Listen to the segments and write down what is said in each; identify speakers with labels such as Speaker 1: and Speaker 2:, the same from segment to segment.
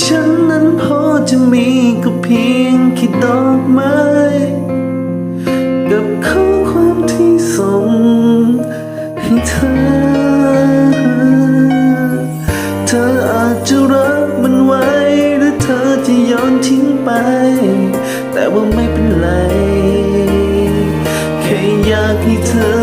Speaker 1: ฉันนั้นพอจะมีก็เพียงแค่ดอกไม้กับข้อความที่ส่งให้เธอ เธออาจจะรักมันไว้หรือเธอจะย้อนทิ้งไป แต่ว่าไม่เป็นไร แค่อยากให้เธอ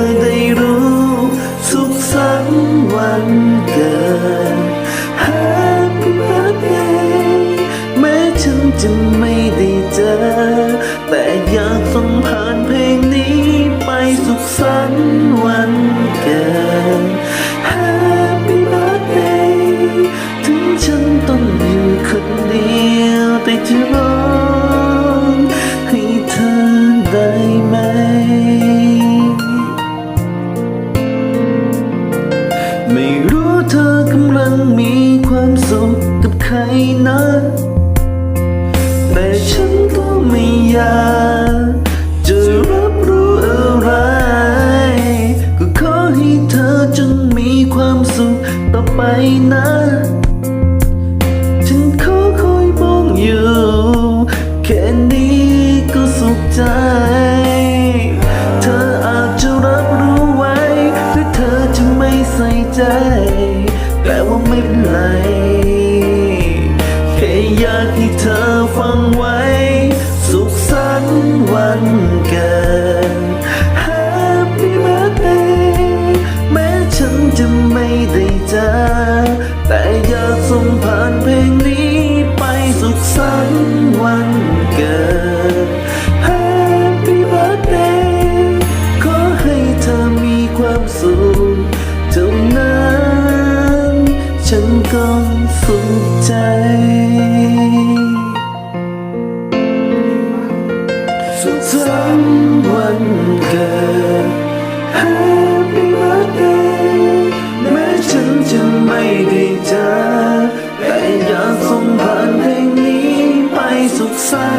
Speaker 1: จะร้องให้เธอได้ไหม ไม่รู้เธอกำลังมีความสุขกับใครนะ แต่ฉันก็ไม่อยากจะรับรู้อะไร ก็ขอให้เธอจงมีความสุขต่อไปนะ ใจเธออาจจะรับรู้ไว้หรือเธอจะไม่ใส่ใจ แต่ว่าไม่เป็นไรแค่อยากให้เธอฟังไว้ สุขสันต์วันเกิด Happy birthday แม้ฉันจะไม่ได้เจอแต่อยากส่งผ่านเพลงนี้ไปสุขสันต์วันเกิด ฉันก็สุขใจสุขสันต์วันเกิด Happy birthday แม้ฉันจะไม่ได้เจอแต่อยากส่งผ่านเพลงนี้ไปสุขสันต์